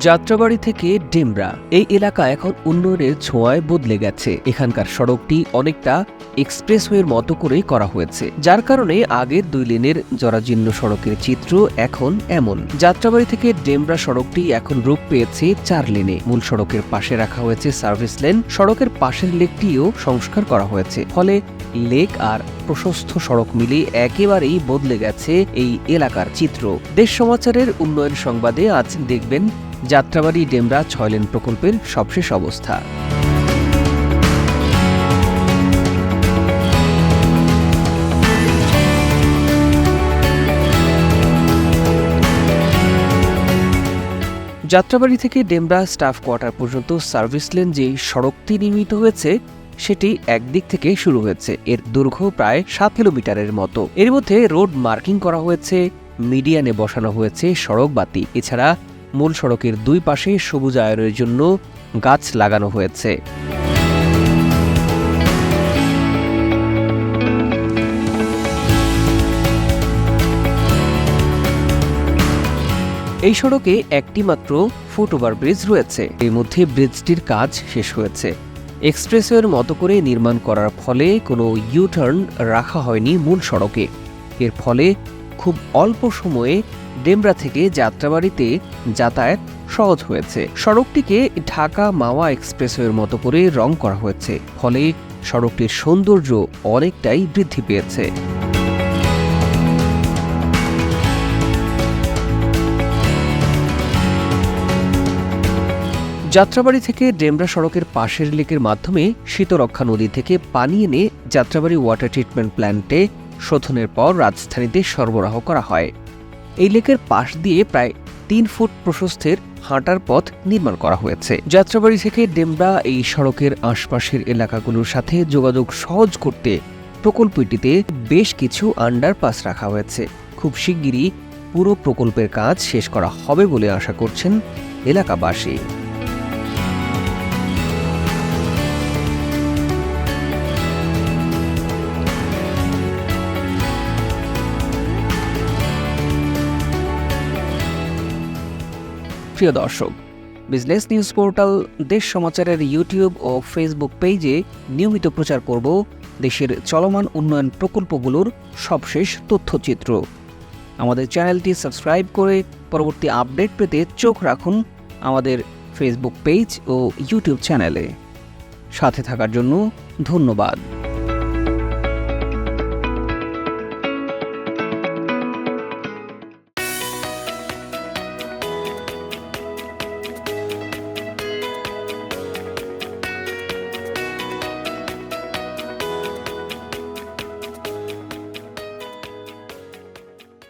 যাত্রাবাড়ি থেকে ডেমরা। এই এলাকা এখন উন্নয়নের ছোঁয়ায় বদলে গেছে। এখানকার সড়কটি অনেকটা এক্সপ্রেসওয়ের মতো করেই করা হয়েছে। যার কারণে আগের দুই লেনের জরাজীর্ণ সড়কের চিত্র এখন এমন। যাত্রাবাড়ি থেকে ডেমরা সড়কটি এখন রূপ পেয়েছে চার লেনে। মূল সড়কের পাশে রাখা হয়েছে সার্ভিস লেন। সড়কের পাশের লেকটিও সংস্কার করা হয়েছে। ফলে লেক আর প্রশস্ত সড়ক মিলে একেবারেই বদলে গেছে এই এলাকার চিত্র। দেশ সমাচারের উন্নয়ন সংবাদে আজ দেখবেন যাত্রাবাড়ি ডেমরা ছয় লেন প্রকল্পের সবশেষ অবস্থা। যাত্রাবাড়ি থেকে ডেমরা স্টাফ কোয়ার্টার পর্যন্ত সার্ভিস লেন যে সড়কটি নির্মিত হয়েছে, সেটি একদিক থেকে শুরু হয়েছে। এর দৈর্ঘ্য প্রায় সাত কিলোমিটারের মতো। এর মধ্যে রোড মার্কিং করা হয়েছে, মিডিয়ানে বসানো হয়েছে সড়ক বাতি। এছাড়া মূল সড়কের দুই পাশে সবুজায়নের জন্য গাছ লাগানো হয়েছে। এই সড়কে একটি মাত্র ফুট ব্রিজ রয়েছে। এর মধ্যে ব্রিজটির কাজ শেষ হয়েছে। এক্সপ্রেসওয়ের মতো করে নির্মাণ করার ফলে কোনো ইউটার্ন রাখা হয়নি মূল সড়কে। এর ফলে খুব অল্প সময়ে ডেমরা থেকে যাত্রাবাড়িতে যাতায়াত সহজ হয়েছে। সড়কটিকে ঢাকা মাওয়া এক্সপ্রেসওয়ের মতো করে রং করা হয়েছে, ফলে সড়কটির সৌন্দর্য অনেকটাই বৃদ্ধি পেয়েছে। যাত্রাবাড়ি থেকে ডেমরা সড়কের পাশের লেকের মাধ্যমে শীতরক্ষা নদী থেকে পানি এনে যাত্রাবাড়ি ওয়াটার ট্রিটমেন্ট প্ল্যান্টে শোধনের পর রাজধানীতে সরবরাহ করা হয়। এই লেকের পাশ দিয়ে প্রায় তিন ফুট প্রশস্তের হাঁটার পথ নির্মাণ করা হয়েছে। যাত্রাবাড়ি থেকে ডেমরা এই সড়কের আশপাশের এলাকাগুলোর সাথে যোগাযোগ সহজ করতে প্রকল্পটিতে বেশ কিছু আন্ডারপাস রাখা হয়েছে। খুব শিগগিরই পুরো প্রকল্পের কাজ শেষ করা হবে বলে আশা করছেন এলাকাবাসী। প্রিয় দর্শক বিজনেস নিউজ পোর্টাল দেশ সমাচারের ইউটিউব ও ফেসবুক পেজে নিয়মিত প্রচার করব দেশের চলমান উন্নয়ন প্রকল্পগুলোর সবশেষ তথ্যচিত্র। আমাদের চ্যানেলটি সাবস্ক্রাইব করে পরবর্তী আপডেট পেতে চোখ রাখুন আমাদের ফেসবুক পেজ ও ইউটিউব চ্যানেলে সাথে থাকার জন্য ধন্যবাদ।